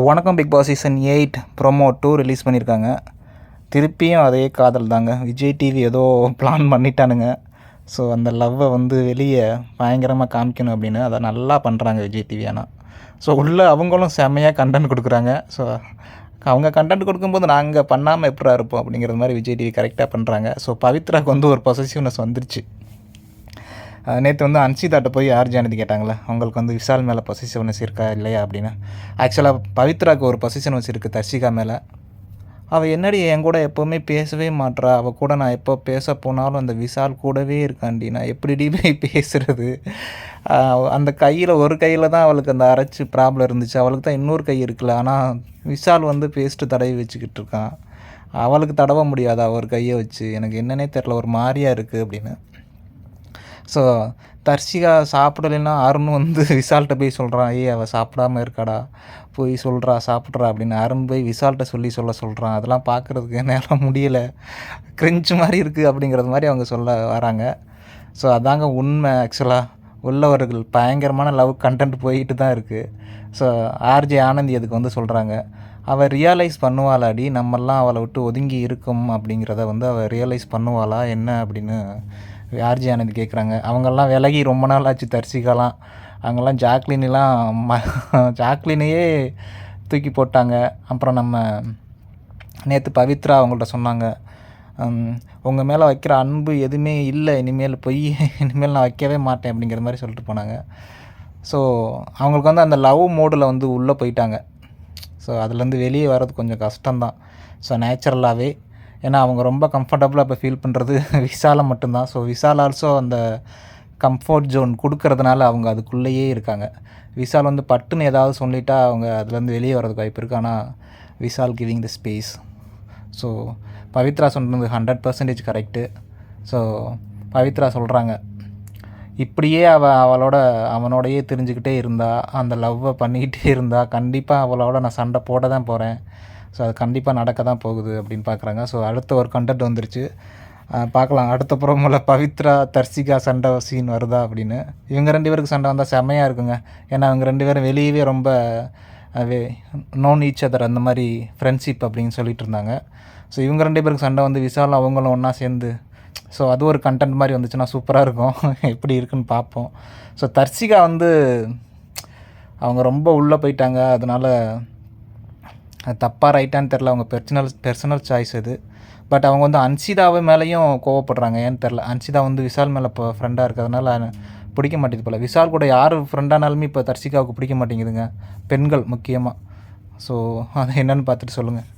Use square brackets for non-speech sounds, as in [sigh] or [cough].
வணக்கம் Bigg Boss season eight promo two release பண்ணியிருக்காங்க திருப்பியும் அதே காதல் தாங்க. விஜய் டிவி ஏதோ பிளான் பண்ணிட்டானுங்க. ஸோ அந்த லவ்வை வந்து வெளியே பயங்கரமாக காமிக்கணும் அப்படின்னு அதை நல்லா பண்ணுறாங்க விஜய் டிவி ஆனால் ஸோ உள்ளே அவங்களும் செம்மையாக கண்டென்ட் கொடுக்குறாங்க. ஸோ அவங்க கண்டென்ட் கொடுக்கும்போது நாங்கள் பண்ணாமல் எப்படா இருப்போம் அப்படிங்கிற மாதிரி விஜய் டிவி கரெக்டாக பண்ணுறாங்க ஸோ பவித்ராக்கு வந்து ஒரு பொசசிவ்னஸ் வந்துருச்சு. நேற்று வந்து அன்சிதாட்ட போய் யார் ஜானதி கேட்டாங்களே? அவங்களுக்கு வந்து விஷால் மேலே பொசிஷன்ஸ் இருக்கா இல்லையா அப்படின்னு. ஆக்சுவலாக பவித்ராவுக்கு ஒரு பொசிஷன் இருக்குது தர்ஷிகா மேலே. அவள் என்னடி என் கூட எப்போவுமே பேசவே மாட்றா. அவள் கூட நான் எப்போ பேச போனாலும் அந்த விஷால் கூடவே இருக்காண்டி. நான் எப்படிடி போய் பேசுகிறது அந்த கையில் ஒரு கையில் தான் அவளுக்கு அந்த அரைச்சி ப்ராப்ளம் இருந்துச்சு. அவளுக்கு தான் இன்னொரு கை இருக்குல்ல. ஆனால் விஷால் வந்து பேஸ்ட்டு தடவி வச்சுக்கிட்டு இருக்கான். அவளுக்கு தடவ முடியாதா ஒரு கையை வச்சு. எனக்கு என்னன்னே தெரில ஒரு மாதிரியாக இருக்குது அப்படின்னு. ஸோ தர்ஷிகா சாப்பிடலைன்னா அருண் வந்து விசால்கிட்ட போய் சொல்கிறான் ஏய் அவள் சாப்பிடாம இருக்காடா போய் சொல்கிறா சாப்பிட்றா அப்படின்னு அருண் போய் விசால்கிட்ட சொல்லி சொல்ல சொல்கிறான் அதெல்லாம் பார்க்குறதுக்கு என்னால் முடியலை. கிரெஞ்சு மாதிரி இருக்குது அப்படிங்கிறது மாதிரி அவங்க சொல்ல வராங்க. ஸோ அதாங்க உண்மை ஆக்சுவலாக உள்ளவர்கள் பயங்கரமான லவ் கண்டென்ட் போயிட்டு தான் இருக்குது ஸோ ஆர்ஜே ஆனந்தி அதுக்கு வந்து சொல்கிறாங்க அவள் ரியலைஸ் பண்ணுவாளாடி நம்மெல்லாம் அவளை விட்டு ஒதுங்கி இருக்கும் அப்படிங்கிறத வந்து அவள் ரியலைஸ் பண்ணுவாளா என்ன அப்படின்னு ஆர்ஜி ஆனந்த் கேட்குறாங்க அவங்கெல்லாம் விலகி ரொம்ப நாள் ஆச்சு தரிசிக்கலாம் அவங்கெல்லாம் ஜாக்லின்லாம் ம ஜாக்லினையே தூக்கி போட்டாங்க. அப்புறம் நம்ம நேற்று பவித்ரா அவங்கள்ட்ட சொன்னாங்க. உங்கள் மேலே வைக்கிற அன்பு எதுவுமே இல்லை. இனிமேல் பொய் இனிமேல் நான் வைக்கவே மாட்டேன் அப்படிங்கிற மாதிரி சொல்லிட்டு போனாங்க. ஸோ அவங்களுக்கு வந்து அந்த லவ் மோடில் வந்து உள்ளே போயிட்டாங்க. ஸோ அதுலேருந்து வெளியே வர்றது கொஞ்சம் கஷ்டம்தான். ஸோ நேச்சுரலாகவே ஏன்னா அவங்க ரொம்ப கம்ஃபர்டபுளாக இப்போ ஃபீல் பண்ணுறது விசாலை மட்டும்தான். ஸோ விசால் ஆல்சோ அந்த கம்ஃபர்ட் ஜோன் கொடுக்கறதுனால அவங்க அதுக்குள்ளேயே இருக்காங்க. விசால் வந்து பட்டுன்னு ஏதாவது சொல்லிட்டா அவங்க அதுலேருந்து வெளியே வரதுக்கு வாய்ப்பு இருக்குது ஆனால் Vishal giving the space so Pavithra சொன்னது hundred percentage correct so Pavithra சொல்கிறாங்க இப்படியே அவள் அவளோட அவனோடையே தெரிஞ்சுக்கிட்டே இருந்தா அந்த லவ்வை பண்ணிக்கிட்டே இருந்தா கண்டிப்பாக அவளோட நான் சண்டை போட தான் போகிறேன் ஸோ அது கண்டிப்பாக நடக்க தான் போகுது அப்படின்னு பார்க்குறாங்க ஸோ அடுத்த ஒரு கண்டென்ட் வந்துருச்சு. பார்க்கலாம் அடுத்த புறமுள்ள பவித்ரா தர்சிகா சண்டை சீன் வருதா அப்படின்னு. இவங்க ரெண்டு பேருக்கு சண்டை வந்தால் செம்மையாக இருக்குங்க. ஏன்னா அவங்க ரெண்டு பேரும் வெளியவே ரொம்ப நோன் ஈச் அதர் அந்த மாதிரி ஃப்ரெண்ட்ஷிப் அப்படின்னு சொல்லிட்டு இருந்தாங்க. ஸோ இவங்க ரெண்டு பேருக்கு சண்டை வந்து விசாலும் அவங்களும் ஒன்றா சேர்ந்து ஸோ அது ஒரு கண்டென்ட் மாதிரி வந்துச்சுன்னா சூப்பராக இருக்கும். [laughs] எப்படி இருக்குன்னு பார்ப்போம். ஸோ தர்சிகா வந்து அவங்க ரொம்ப உள்ளே போயிட்டாங்க. அதனால் அது தப்பாக ரைட்டான்னு தெரில அவங்க பெர்சனல் பெர்சனல் சாய்ஸ் இது பட் அவங்க வந்து அன்சிதாவை மேலேயும் கோவப்படுறாங்க. ஏன்னு தெரில அன்சிதா வந்து விஷால் மேலே இப்போ ஃப்ரெண்டாக இருக்கிறதுனால பிடிக்க மாட்டேங்குது போல். விஷால் கூட யார் ஃப்ரெண்டானாலுமே இப்போ தர்சிகாவுக்கு பிடிக்க மாட்டேங்குதுங்க. பெண்கள் முக்கியமாக ஸோ அது என்னென்னு பார்த்துட்டு சொல்லுங்கள்